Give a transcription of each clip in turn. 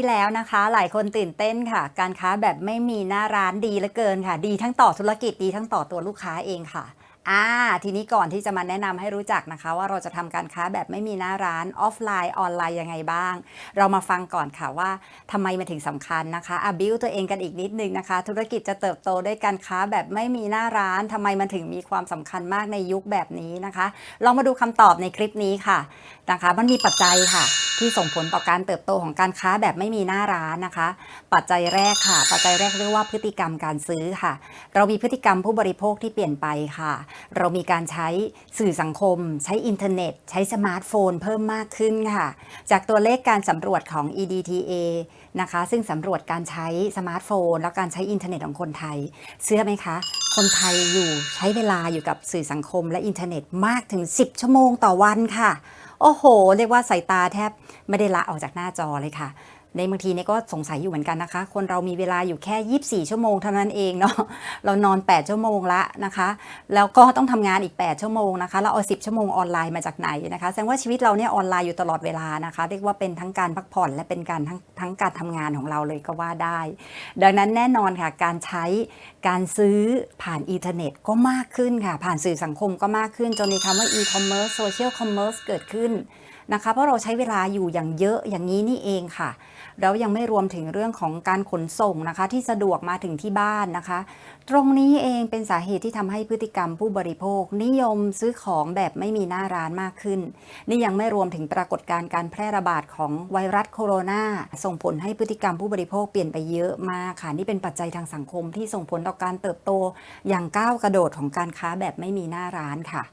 ที่แล้วนะคะ หลายคนตื่นเต้นค่ะ การค้าแบบไม่มีหน้าร้านดีเหลือเกินค่ะ ดีทั้งต่อธุรกิจดีทั้งต่อตัวลูกค้าเองค่ะอ่าทีนี้ก่อนที่จะมาแนะนำให้รู้จักนะคะ ว่าเราจะทำการค้าแบบไม่มีหน้าร้านออฟไลน์ออนไลน์ยังไงบ้าง เรามาฟังก่อนค่ะว่าทำไมมันถึงสำคัญนะคะอะบิวตัวเองกันอีกนิดนึงนะคะ ธุรกิจจะเติบโตด้วยการค้าแบบไม่มีหน้าร้านทำไมมันถึงมีความสำคัญมากในยุคแบบนี้นะคะ ลองมาดูคำตอบในคลิปนี้ค่ะนะคะ มันมีปัจจัยค่ะ ที่ส่งผลต่อการเติบโตของการค้าแบบไม่มีหน้าร้านนะคะ ปัจจัยแรกค่ะ ปัจจัยแรกเรียกว่าพฤติกรรมการซื้อค่ะ เรามีพฤติกรรมผู้บริโภคที่เปลี่ยนไปค่ะ เรามีการใช้สื่อสังคม ใช้อินเทอร์เน็ต ใช้สมาร์ทโฟน เพิ่มมากขึ้นค่ะ จากตัวเลขการสำรวจของ EDTA นะคะ ซึ่งสำรวจการใช้สมาร์ทโฟน และการใช้อินเทอร์เน็ตของคนไทย เชื่อไหมคะคนไทยอยู่ใช้เวลาอยู่กับสื่อสังคมและอินเทอร์เน็ตมากถึง 10 ชั่วโมงต่อวันค่ะ โอ้โห เรียกว่าสายตาแทบไม่ได้ละออกจากหน้าจอเลยค่ะ ในบางทีเนี่ยก็สงสัยอยู่เหมือนกันนะคะ คนเรามีเวลาอยู่แค่ 24 ชั่วโมงเท่านั้นเองเนาะ เรานอน 8 ชั่วโมงละนะคะ แล้วก็ต้องทำงานอีก 8 ชั่วโมงนะคะ เราเอา 10 ชั่วโมงออนไลน์มาจากไหนนะคะ แสดงว่าชีวิตเราเนี่ยออนไลน์อยู่ตลอดเวลานะคะ เรียกว่าเป็นทั้งการพักผ่อนและเป็นการทั้งทั้งการทำงานของเราเลยก็ว่าได้ ดังนั้นแน่นอนค่ะ การใช้ การซื้อผ่านอินเทอร์เน็ตก็มากขึ้นค่ะ ผ่านสื่อสังคมก็มากขึ้น จนมีคำว่า e-commerce social commerce เกิดขึ้นนะคะ เพราะเราใช้เวลาอยู่อย่างเยอะอย่างนี้นี่เองค่ะแล้วยังไม่รวมถึงเรื่องของการขนส่งนะคะ ที่สะดวกมาถึงที่บ้านนะคะ ตรงนี้เองเป็นสาเหตุที่ทำให้พฤติกรรมผู้บริโภค นิยมซื้อของแบบไม่มีหน้าร้านมากขึ้น นี่ยังไม่รวมถึงปรากฏการณ์การแพร่ระบาดของไวรัสโคโรนาส่งผลให้พฤติกรรมผู้บริโภคเปลี่ยนไปเยอะมากค่ะนี่เป็นปัจจัยทางสังคมที่ส่งผลต่อการเติบโตอย่างก้าวกระโดดของการค้าแบบไม่มีหน้าร้านค่ะ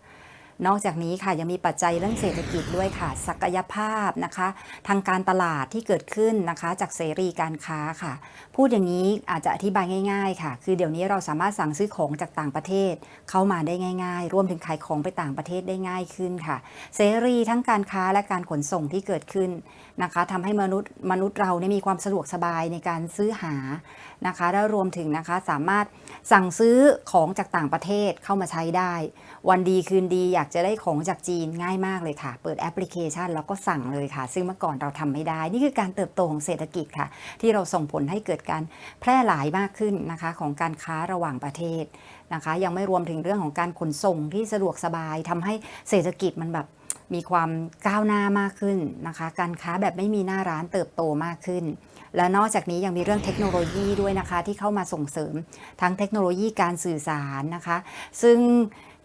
นอกจากนี้ค่ะยังมีปัจจัยเรื่องเศรษฐกิจด้วยค่ะ ศักยภาพนะคะ ทางการตลาดที่เกิดขึ้นนะคะ จากเสรีการค้าค่ะ พูดอย่างนี้อาจจะอธิบายง่าย ๆ ค่ะ คือเดี๋ยวนี้เราสามารถสั่งซื้อของจากต่างประเทศ เข้ามาได้ง่าย ๆ รวมถึงขายของไปต่างประเทศได้ง่ายขึ้นค่ะ เสรีทั้งการค้าและการขนส่งที่เกิดขึ้นนะคะทำให้มนุษย์มนุษย์เราเนี่ยมีความสะดวกสบายในการซื้อหานะคะ แล้วรวมถึงนะคะสามารถสั่งซื้อของจากต่างประเทศเข้ามาใช้ได้ วันดีคืนดีอยากจะได้ของจากจีนง่ายมากเลยค่ะ เปิดแอปพลิเคชันแล้วก็สั่งเลยค่ะ ซึ่งเมื่อก่อนเราทำไม่ได้ นี่คือการเติบโตของเศรษฐกิจค่ะ ที่เราส่งผลให้เกิดการแพร่หลายมากขึ้นนะคะ ของการค้าระหว่างประเทศนะคะ ยังไม่รวมถึงเรื่องของการขนส่งที่สะดวกสบายทำให้เศรษฐกิจมันแบบ มีความก้าวหน้ามากขึ้นนะคะ การค้าแบบไม่มีหน้าร้านเติบโตมากขึ้น และนอกจากนี้ยังมีเรื่องเทคโนโลยีด้วยนะคะ ที่เข้ามาส่งเสริมทั้งเทคโนโลยีการสื่อสารนะคะ ซึ่ง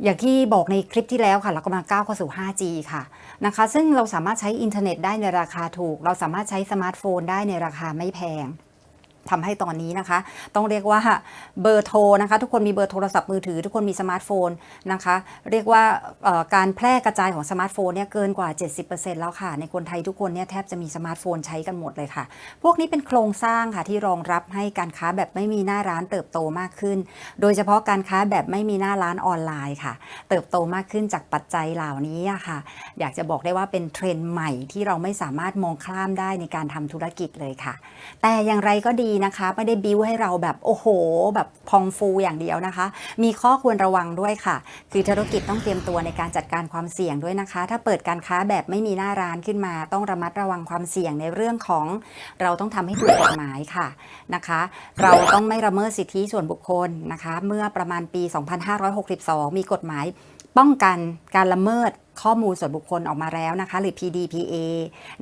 อย่างที่บอกในคลิปที่แล้วค่ะเรากำลังก้าวเข้าสู่ 5G ค่ะนะคะ ซึ่งเราสามารถใช้อินเทอร์เน็ตได้ในราคาถูก เราสามารถใช้สมาร์ทโฟนได้ในราคาไม่แพง ทำให้ตอนนี้นะคะ ต้องเรียกว่าเบอร์โทรนะคะ ทุกคนมีเบอร์โทรศัพท์มือถือ ทุกคนมีสมาร์ทโฟนนะคะ เรียกว่าการแพร่กระจายของสมาร์ทโฟนเนี่ยเกินกว่า 70%แล้วค่ะ ในคนไทยทุกคนเนี่ยแทบจะมีสมาร์ทโฟนใช้กันหมดเลยค่ะ พวกนี้เป็นโครงสร้างค่ะที่รองรับให้การค้าแบบไม่มีหน้าร้านเติบโตมากขึ้น โดยเฉพาะการค้าแบบไม่มีหน้าร้านออนไลน์ค่ะ เติบโตมากขึ้นจากปัจจัยเหล่านี้ค่ะ อยากจะบอกได้ว่าเป็นเทรนด์ใหม่ที่เราไม่สามารถมองข้ามได้ในการทำธุรกิจเลยค่ะ แต่อย่างไรก็ดีนะคะ ไม่ได้บิวให้เราแบบโอ้โห แบบพองฟูอย่างเดียวนะคะ มีข้อควรระวังด้วยค่ะ คือธุรกิจต้องเตรียมตัวในการจัดการความเสี่ยงด้วยนะคะ ถ้าเปิดการค้าแบบไม่มีหน้าร้านขึ้นมา ต้องระมัดระวังความเสี่ยงในเรื่องของเราต้องทำให้ถูกกฎหมายค่ะนะคะ เราต้องไม่ละเมิดสิทธิส่วนบุคคลนะคะ เมื่อประมาณปี 2562 มีกฎหมาย ป้องกันการละเมิดข้อมูลส่วนบุคคลออกมาแล้วนะคะ หรือ PDPA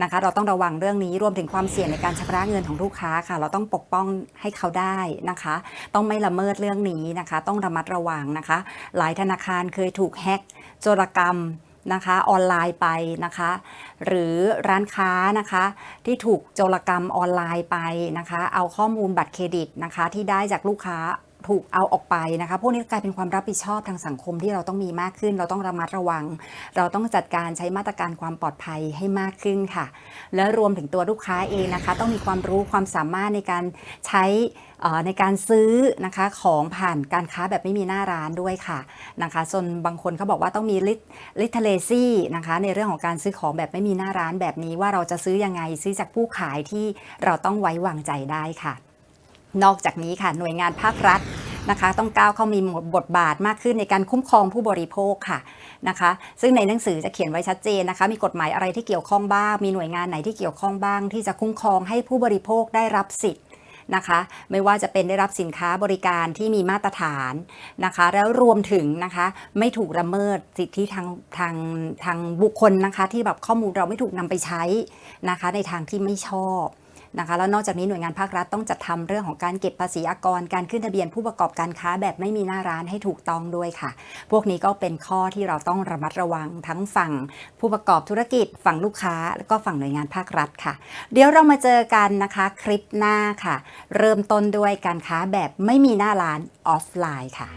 นะคะ เราต้องระวังเรื่องนี้รวมถึงความเสี่ยงในการชำระเงินของลูกค้าค่ะ เราต้องปกป้องให้เขาได้นะคะ ต้องไม่ละเมิดเรื่องนี้นะคะ ต้องระมัดระวังนะคะ หลายธนาคารเคยถูกแฮ็กโจรกรรมนะคะออนไลน์ไปนะคะ หรือร้านค้านะคะที่ถูกโจรกรรมออนไลน์ไปนะคะ เอาข้อมูลบัตรเครดิตนะคะที่ได้จากลูกค้า ถูกเอาออกไปนะคะ พวกนี้กลายเป็นความรับผิดชอบทางสังคมที่เราต้องมีมากขึ้น เราต้องระมัดระวัง เราต้องจัดการใช้มาตรการความปลอดภัยให้มากขึ้นค่ะ และรวมถึงตัวลูกค้าเองนะคะ ต้องมีความรู้ความสามารถในการใช้ในการซื้อนะคะของผ่านการค้าแบบไม่มีหน้าร้านด้วยค่ะนะคะส่วนบางคนเขาบอกว่าต้องมีลิลิทเลซี่นะคะในเรื่องของการซื้อของแบบไม่มีหน้าร้านแบบนี้ว่าเราจะซื้อยังไงซื้อจากผู้ขายที่เราต้องไว้วางใจได้ค่ะ นอกจากนี้ค่ะหน่วยงานภาครัฐนะคะต้องก้าวเข้ามีบทบาทมากขึ้นในการคุ้มครองผู้บริโภคค่ะนะคะ ซึ่งในหนังสือจะเขียนไว้ชัดเจนนะคะ มีกฎหมายอะไรที่เกี่ยวข้องบ้าง มีหน่วยงานไหนที่เกี่ยวข้องบ้าง ที่จะคุ้มครองให้ผู้บริโภคได้รับสิทธิ์นะคะ ไม่ว่าจะเป็นได้รับสินค้าบริการที่มีมาตรฐานนะคะ แล้วรวมถึงนะคะไม่ถูกละเมิดสิทธิทางทางทางบุคคลนะคะ ที่แบบข้อมูลเราไม่ถูกนำไปใช้นะคะ ในทางที่ไม่ชอบ นะคะแล้วนอกจากนี้หน่วยงานภาครัฐต้องจัดทำเรื่องของการเก็บภาษีอากร การขึ้นทะเบียนผู้ประกอบการค้าแบบไม่มีหน้าร้านให้ถูกต้องด้วยค่ะ พวกนี้ก็เป็นข้อที่เราต้องระมัดระวังทั้งฝั่งผู้ประกอบธุรกิจฝั่งลูกค้า แล้วก็ฝั่งหน่วยงานภาครัฐค่ะ เดี๋ยวเรามาเจอกันนะคะคลิปหน้าค่ะ เริ่มต้นด้วยการค้าแบบไม่มีหน้าร้านออฟไลน์ค่ะ